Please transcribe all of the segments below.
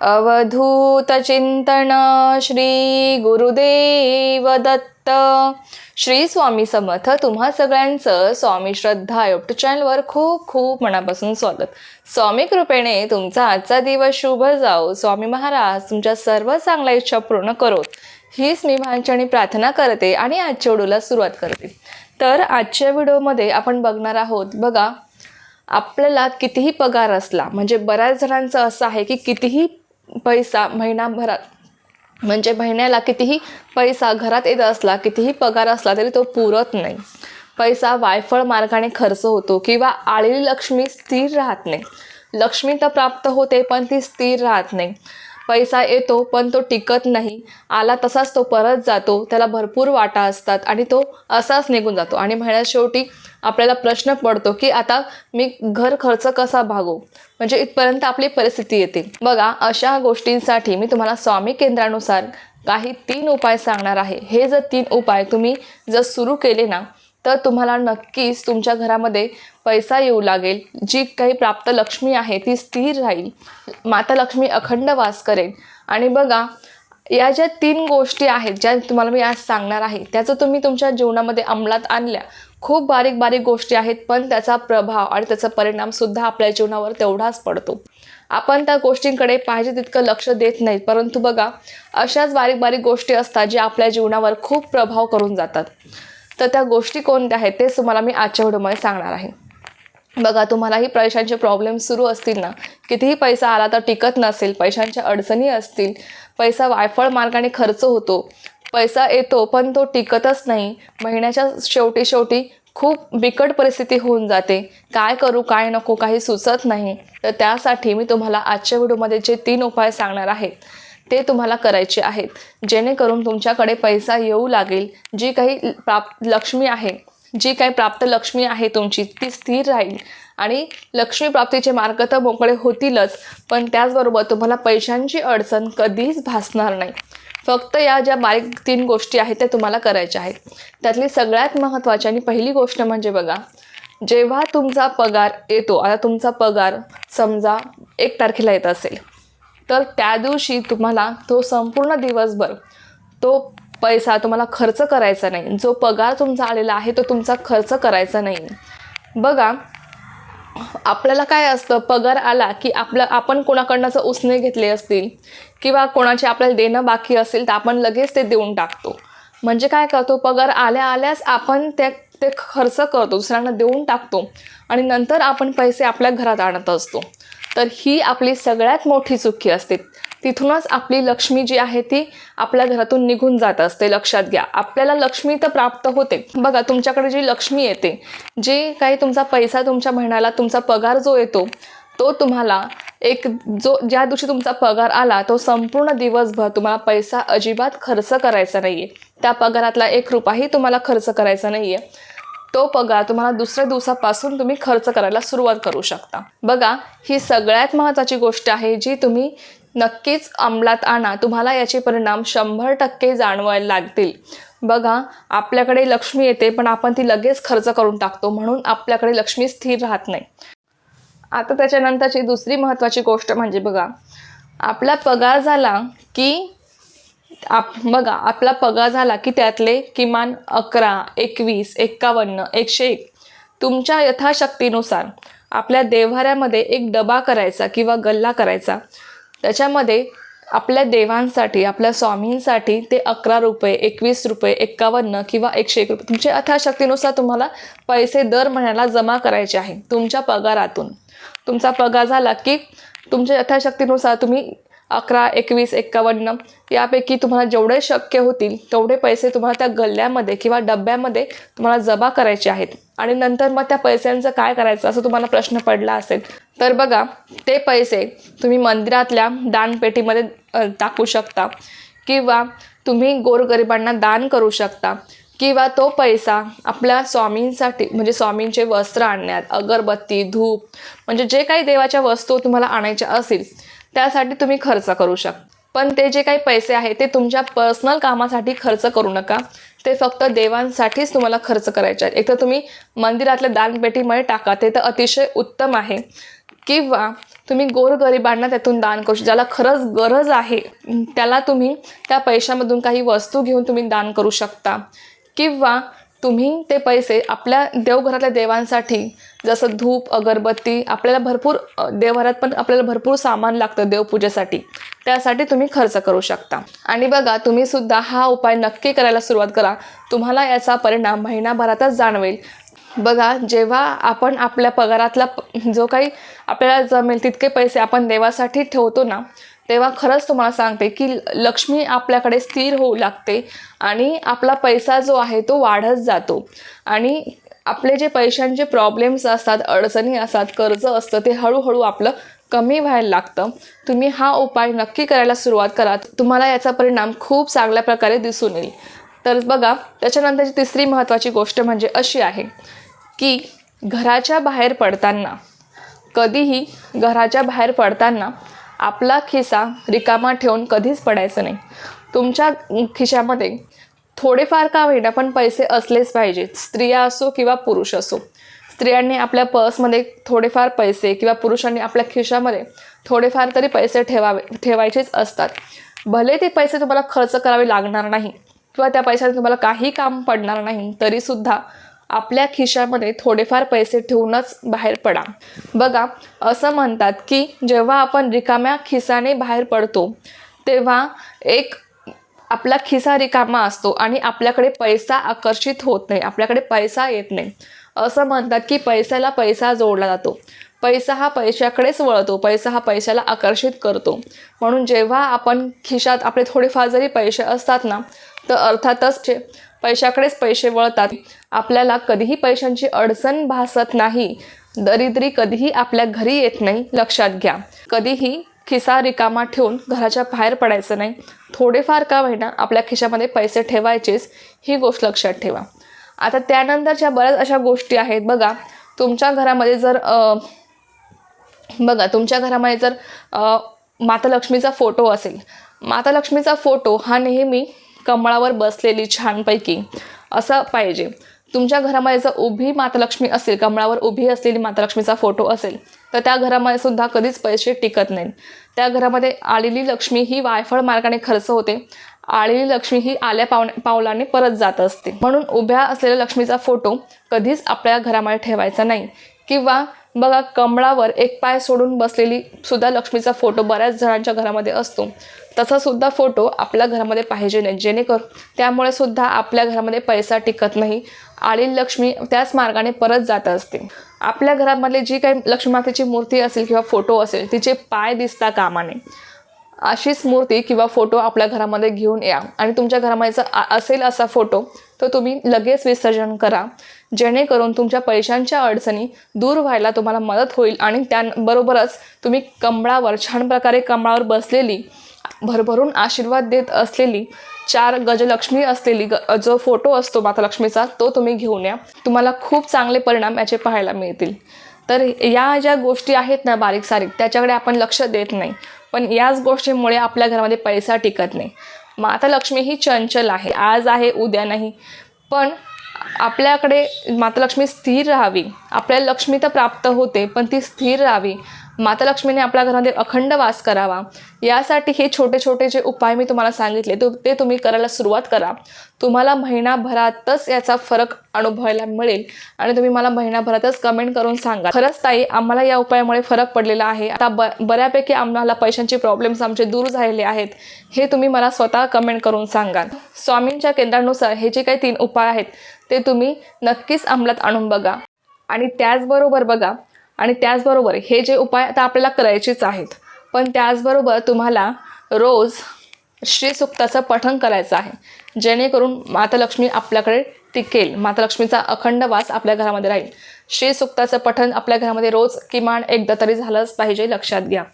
अवधूत चिंतन श्री गुरुदेव दत्त. श्री स्वामी समर्थ तुम्हा सगळ्यांचं स्वामी श्रद्धा युट्यूब चॅनलवर खूप खूप मनापासून स्वागत. स्वामी कृपेने तुमचा आजचा दिवस शुभ जाओ स्वामी महाराज तुमच्या सर्व चांगल्या इच्छा पूर्ण करोत. हीच मी भांचणी प्रार्थना करते आणि आजच्या व्हिडिओला सुरुवात करते. तर आजच्या व्हिडिओमध्ये आपण बघणार आहोत बघा आपल्याला कितीही पगार असला म्हणजे बऱ्याच जणांचं असं आहे की कितीही पैसा महिनाभरात. म्हणजे महिन्याला कितीही पैसा घरात येत असला कितीही पगार असला तरी तो पुरत नाही. पैसा वायफळ मार्गाने खर्च होतो किंवा आलेली लक्ष्मी स्थिर राहत नाही. लक्ष्मी तर प्राप्त होते पण ती स्थिर राहत नाही. पैसा येतो पण तो टिकत नाही. आला तसाच तो परत जातो. त्याला भरपूर वाटा असतात आणि तो असाच निघून जातो. आणि महिन्यात शेवटी आपल्याला प्रश्न पडतो की आता मी घर खर्च कसा भागू? म्हणजे इथपर्यंत आपली परिस्थिती येते. बघा अशा गोष्टींसाठी मी तुम्हाला स्वामी केंद्रानुसार काही तीन उपाय सांगणार आहे. हे जर तीन उपाय तुम्ही जर सुरू केले ना तर तुम्हाला नक्कीच तुमच्या घरामध्ये पैसा येऊ लागेल. जी काही प्राप्त लक्ष्मी आहे ती स्थिर राहील. माता लक्ष्मी अखंड वास करेल. आणि बघा या ज्या तीन गोष्टी आहेत ज्या तुम्हाला मी आज सांगणार आहे त्याचं तुम्ही तुमच्या जीवनामध्ये अंमलात आणल्या. खूप बारीक बारीक गोष्टी आहेत पण त्याचा प्रभाव आणि त्याचा परिणामसुद्धा आपल्या जीवनावर तेवढाच पडतो. आपण त्या गोष्टींकडे पाहिजे तितकं लक्ष देत नाही परंतु बघा अशाच बारीक बारीक गोष्टी असतात ज्या आपल्या जीवनावर खूप प्रभाव करून जातात. तर त्या गोष्टी कोणत्या आहेत तेच तुम्हाला मी आजच्या व्हिडिओमध्ये सांगणार आहे. बघा तुम्हालाही पैशांचे प्रॉब्लेम सुरू असतील ना. कितीही पैसा आला तर टिकत नसेल पैशांच्या अडचणी असतील. पैसा वायफळ मार्गाने खर्च होतो. पैसा येतो पण तो टिकतच नाही. महिन्याच्या शेवटी शेवटी खूप बिकट परिस्थिती होऊन जाते. काय करू काय नको काही सुचत नाही. तर त्यासाठी मी तुम्हाला आजच्या व्हिडिओमध्ये जे तीन उपाय सांगणार आहेत ते तुम्हाला करायचे आहेत. जेणेकरून तुमच्याकडे पैसा येऊ लागेल. जी काही प्राप्त लक्ष्मी आहे जी काही प्राप्त लक्ष्मी आहे तुमची ती स्थिर राहील. आणि लक्ष्मी प्राप्तीचे मार्ग तर मोकळे होतीलच पण त्याचबरोबर तुम्हाला पैशांची अडचण कधीच भासणार नाही. फक्त या ज्या बारीक तीन गोष्टी आहेत त्या तुम्हाला करायच्या आहेत. त्यातली सगळ्यात महत्त्वाची आणि पहिली गोष्ट म्हणजे बघा जेव्हा तुमचा पगार येतो आता तुमचा पगार समजा एक तारखेला येत असेल. तर त्या दिवशी तुम्हाला तो संपूर्ण दिवसभर तो पैसा तुम्हाला खर्च करायचा नाही. जो पगार तुमचा आलेला आहे तो तुमचा खर्च करायचा नाही. बघा आपल्याला काय असतं? पगार आला की आपलं आपण कोणाकडनं जर उसने घेतले असतील किंवा कोणाचे आपल्याला देणं बाकी असेल तर आपण लगेच ते देऊन टाकतो. म्हणजे काय करतो? पगार आल्या आल्यास आपण ते ते खर्च करतो दुसऱ्यांना देऊन टाकतो आणि नंतर आपण पैसे आपल्या घरात आणत असतो. तर ही आपली सगळ्यात मोठी चुकी असते. तिथूनच आपली लक्ष्मी जी आहे ती आपल्या घरातून निघून जात असते. लक्षात घ्या. आपल्याला लक्ष्मी तर प्राप्त होते. बघा तुमच्याकडे जी लक्ष्मी येते जे काही तुमचा पैसा तुमच्या महिन्याला तुमचा पगार जो येतो तो तुम्हाला एक जो ज्या दिवशी तुमचा पगार आला तो संपूर्ण दिवसभर तुम्हाला पैसा अजिबात खर्च करायचा नाही आहे त्या पगारातला एक रुपयाही तुम्हाला खर्च करायचा नाही आहे तो पगार तुम्हाला दुसऱ्या दिवसापासून तुम्ही खर्च करायला सुरुवात करू शकता. बघा ही सगळ्यात महत्त्वाची गोष्ट आहे जी तुम्ही नक्कीच अंमलात आणा. तुम्हाला याचे परिणाम शंभर टक्के जाणवायला लागतील. बघा आपल्याकडे लक्ष्मी येते पण आपण ती लगेच खर्च करून टाकतो म्हणून आपल्याकडे लक्ष्मी स्थिर राहत नाही. आता त्याच्यानंतरची दुसरी महत्त्वाची गोष्ट म्हणजे बघा आपला पगार झाला की आप बघा आपला पगार झाला की त्यातले किमान अकरा एकवीस एक्कावन्न एकशे एक. तुमच्या यथाशक्तीनुसार आपल्या देव्हाऱ्यामध्ये एक डबा करायचा किंवा गल्ला करायचा. त्याच्यामध्ये आपल्या देवांसाठी आपल्या स्वामींसाठी ते अकरा रुपये एकवीस रुपये एक्कावन्न किंवा एकशे एक रुपये. तुमच्या यथाशक्तीनुसार तुम्हाला पैसे दर महिन्याला जमा करायचे आहे तुमच्या पगारातून. तुमचा पगार झाला की तुमच्या यथाशक्तीनुसार तुम्ही अकरा एकवीस एक्कावन्न यापैकी तुम्हाला जेवढे शक्य होतील तेवढे पैसे तुम्हाला त्या गल्ल्यामध्ये किंवा डब्यामध्ये तुम्हाला जमा करायचे आहेत. आणि नंतर मग त्या पैशांचं काय करायचं असं तुम्हाला प्रश्न पडला असेल तर बघा ते पैसे तुम्ही मंदिरातल्या दानपेटीमध्ये टाकू शकता. किंवा तुम्ही गोरगरिबांना दान करू शकता. किंवा तो पैसा आपल्या स्वामींसाठी म्हणजे स्वामींचे वस्त्र आणण्यात अगरबत्ती धूप म्हणजे जे काही देवाच्या वस्तू तुम्हाला आणायच्या असतील त्यासाठी तुम्ही खर्च करू शकता पण ते जे काही पैसे आहे ते तुमच्या पर्सनल कामासाठी खर्च करू नका. ते फक्त देवांसाठीच तुम्हाला खर्च करायचे आहेत. एक तर तुम्ही मंदिरातल्या दानपेटीमध्ये टाका ते तर अतिशय उत्तम आहे. किंवा तुम्ही गोरगरिबांना त्यातून दान करू शकता ज्याला खरंच गरज आहे त्याला तुम्ही त्या पैशामधून काही वस्तू घेऊन तुम्ही दान करू शकता. किंवा तुम्ही ते पैसे आपल्या देवघरातल्या देवांसाठी जसं धूप अगरबत्ती आपल्याला भरपूर देवघरात पण आपल्याला भरपूर सामान लागतं देवपूजेसाठी. त्यासाठी तुम्ही खर्च करू शकता. आणि बघा तुम्ही सुद्धा हा उपाय नक्की करायला सुरुवात करा. तुम्हाला याचा परिणाम महिनाभरातच जाणवेल. बघा जेव्हा आपण आपल्या पगारातला जो काही आपल्याला जमेल तितके पैसे आपण देवासाठी ठेवतो ना तेव्हा खरंच तुम्हाला सांगते की लक्ष्मी आपल्याकडे स्थिर होऊ लागते आणि आपला पैसा जो आहे तो वाढत जातो. आणि आपले जे पैशांचे प्रॉब्लेम्स असतात अडचणी असतात कर्ज असतं ते हळूहळू आपलं कमी व्हायला लागतं. तुम्ही हा उपाय नक्की करायला सुरुवात करा. तुम्हाला याचा परिणाम खूप चांगल्या प्रकारे दिसून येईल. तर बघा त्याच्यानंतरची तिसरी महत्त्वाची गोष्ट म्हणजे अशी आहे की घराच्या बाहेर पडताना कधीही घराच्या बाहेर पडताना आपला खिसा रिकामा ठेवून कधीच पडायचं नाही. तुमच्या खिशामध्ये थोडेफार का होईना पण पैसे असलेच पाहिजेत स्त्रिया असो किंवा पुरुष असो. स्त्रियांनी आपल्या पर्समध्ये थोडेफार पैसे किंवा पुरुषांनी आपल्या खिशामध्ये थोडेफार तरी पैसे ठेवावे ठेवायचेच असतात. भले ते पैसे तुम्हाला खर्च करावे लागणार नाही किंवा त्या पैशाने तुम्हाला काही काम पडणार नाही तरीसुद्धा आपल्या खिशामध्ये थोडेफार पैसे ठेवूनच बाहेर पडा. बघा असं म्हणतात की जेव्हा आपण रिकाम्या खिसाने बाहेर पडतो तेव्हा एक आपला खिसा रिकामा असतो आणि आपल्याकडे पैसा आकर्षित होत नाही आपल्याकडे पैसा येत नाही. असं म्हणतात की पैशाला पैसा जोडला जातो. पैसा हा पैशाकडेच वळतो पैसा हा पैशाला आकर्षित करतो. म्हणून जेव्हा आपण खिशात आपले थोडेफार जरी पैसे असतात ना तर अर्थातच पैशाकडेच पैसे वळतात. आपल्याला कधीही पैशांची अडचण भासत नाही. दरिद्री कधीही आपल्या घरी येत नाही लक्षात घ्या. कधीही खिसा रिकामा ठेवून घराच्या बाहेर पडायचं नाही. थोडेफार का होईना आपल्या खिशामध्ये पैसे ठेवायचेच ही गोष्ट लक्षात ठेवा. आता त्यानंतरच्या बऱ्याच अशा गोष्टी आहेत. बघा तुमच्या घरामध्ये जर बघा तुमच्या घरामध्ये जर माता लक्ष्मीचा फोटो असेल. माता लक्ष्मीचा फोटो हा नेहमी कमळावर बसलेली छानपैकी असं पाहिजे. तुमच्या घरामध्ये जर उभी मातलक्ष्मी असेल कमळावर उभी असलेली मातलक्ष्मीचा फोटो असेल तर त्या घरामध्ये सुद्धा कधीच पैसे टिकत नाहीत त्या घरामध्ये आलेली लक्ष्मी ही वायफळ मार्गाने खर्च होते. आलेली लक्ष्मी ही आल्या पावणे पावलाने परत जात असते. म्हणून उभ्या असलेल्या लक्ष्मीचा फोटो कधीच आपल्या घरामध्ये ठेवायचा नाही. किंवा बघा कमळावर एक पाय सोडून बसलेली सुद्धा लक्ष्मीचा फोटो बऱ्याच जणांच्या घरामध्ये असतो. तसा सुद्धा फोटो आपल्या घरामध्ये पाहिजे नाही. जेणेकरून त्यामुळे सुद्धा आपल्या घरामध्ये पैसा टिकत नाही. आलेली लक्ष्मी त्याच मार्गाने परत जात असते. आपल्या घरामधली जी काही लक्ष्मी मातेची मूर्ती असेल किंवा फोटो असेल तिचे पाय दिसता कामा नये अशीच मूर्ती किंवा फोटो आपल्या घरामध्ये घेऊन या. आणि तुमच्या घरामध्ये असेल असा फोटो तो तुम्ही लगेच विसर्जन करा. जेणेकरून तुमच्या पैशांच्या अडचणी दूर व्हायला तुम्हाला मदत होईल आणि त्याबरोबरच तुम्ही कमळावर छान प्रकारे कमळावर बसलेली भरभरून आशीर्वाद देत असलेली चार गजलक्ष्मी असलेली ग जो फोटो असतो माता लक्ष्मीचा तो तुम्ही घेऊन या. तुम्हाला खूप चांगले परिणाम याचे पाहायला मिळतील. तर या ज्या गोष्टी आहेत ना बारीक सारीक त्याच्याकडे आपण लक्ष देत नाही. पण याच गोष्टीमुळे आपल्या घरामध्ये पैसा टिकत नाही. माता लक्ष्मी ही चंचल आहे. आज आहे उद्या नाही. पण आपल्याकडे माता लक्ष्मी स्थिर राहावी. आपल्याला लक्ष्मी तर प्राप्त होते पण ती स्थिर राहावी. माता लक्ष्मीने आपल्या घरामध्ये अखंड वास करावा. यासाठी हे छोटे छोटे जे उपाय मी तुम्हाला सांगितले तो ते तुम्ही करायला सुरुवात करा. तुम्हाला महिनाभरातच याचा फरक अनुभवायला मिळेल. आणि तुम्ही मला महिनाभरातच कमेंट करून सांगा. खरंच ताई आम्हाला या उपायामुळे फरक पडलेला आहे. आता ब बऱ्यापैकी आम्हाला पैशांचे प्रॉब्लेम्स आमचे दूर झालेले आहेत. हे तुम्ही मला स्वतः कमेंट करून सांगा. स्वामींच्या केंद्रानुसार हे जे काही तीन उपाय आहेत ते तुम्ही नक्कीच अंमलात आणून बघा. आणि त्याचबरोबर बघा आणि त्याचबरोबर हे जे उपाय आता आपल्याला करायचेच आहेत. पण त्याचबरोबर तुम्हाला रोज श्रीसुक्ताचं पठण करायचं आहे. जेणेकरून मातालक्ष्मी आपल्याकडे टिकेल. मातालक्ष्मीचा अखंड वास आपल्या घरामध्ये राहील. श्रीसुक्ताचं पठण आपल्या घरामध्ये रोज किमान एकदा तरी झालंच पाहिजे लक्षात घ्या.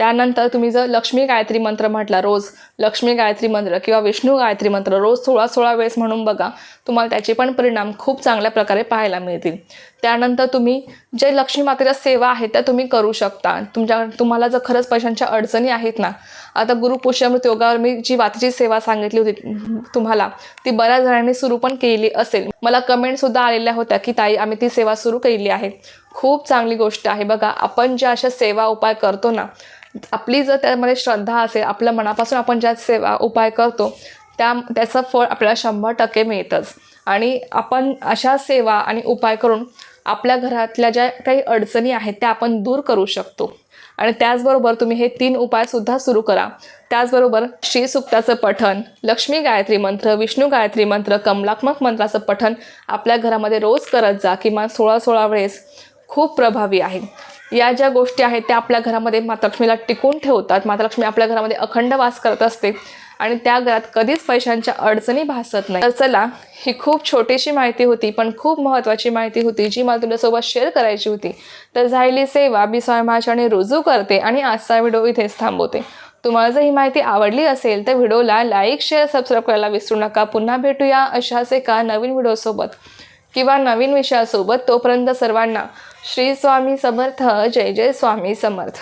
त्यानंतर तुम्ही जर लक्ष्मी गायत्री मंत्र म्हटला रोज लक्ष्मी गायत्री मंत्र किंवा विष्णू गायत्री मंत्र रोज सोळा सोळा वेळेस म्हणून बघा तुम्हाला त्याचे पण परिणाम खूप चांगल्या प्रकारे पाहायला मिळतील. त्यानंतर तुम्ही जे लक्ष्मी मातेच्या सेवा आहेत त्या तुम्ही करू शकता. तुमच्या तुम्हाला जर खरंच पैशांच्या अडचणी आहेत ना आता गुरुपुष्यमृत योगावर मी जी वातीची सेवा सांगितली होती तुम्हाला ती बऱ्याच जणांनी सुरू पण केली असेल. मला कमेंटसुद्धा आलेल्या होत्या की ताई आम्ही ती सेवा सुरू केली आहे. खूप चांगली गोष्ट आहे. बघा आपण ज्या अशा सेवा उपाय करतो ना आपली जर त्यामध्ये श्रद्धा असेल आपल्या मनापासून आपण ज्या सेवा उपाय करतो त्या त्याचं फळ आपल्याला शंभर टक्के मिळतंच. आणि आपण अशा सेवा आणि उपाय करून आपल्या घरातल्या ज्या काही अडचणी आहेत त्या आपण दूर करू शकतो. आणि त्याचबरोबर तुम्ही हे तीन उपायसुद्धा सुरू करा. त्याचबरोबर श्री सुक्ताचं पठण लक्ष्मी गायत्री मंत्र विष्णू गायत्री मंत्र कमलात्मक मंत्राचं पठण आपल्या घरामध्ये रोज करत जा. किमान सोळा सोळा वेळेस खूप प्रभावी आहे. या ज्या गोष्टी आहेत त्या आपल्या घरामध्ये मातालक्ष्मीला टिकून ठेवतात. मातालक्ष्मी आपल्या घरामध्ये अखंड वास करत असते आणि त्या घरात कधीच पैशांच्या अडचणी भासत नाही. तर चला ही खूप छोटीशी माहिती होती पण खूप महत्त्वाची माहिती होती जी मला तुझ्यासोबत शेअर करायची होती. तर झालेली सेवा मी स्वयंभाषाने रुजू करते आणि आजचा व्हिडिओ इथेच थांबवते. तुम्हाला जर ही माहिती आवडली असेल तर व्हिडिओला लाईक शेअर सबस्क्राईब करायला विसरू नका. पुन्हा भेटूया अशाच एका नवीन व्हिडिओसोबत. किंवा नवीन विषयासोबत तोपर्यंत सर्वांना श्री स्वामी समर्थ जय जय स्वामी समर्थ.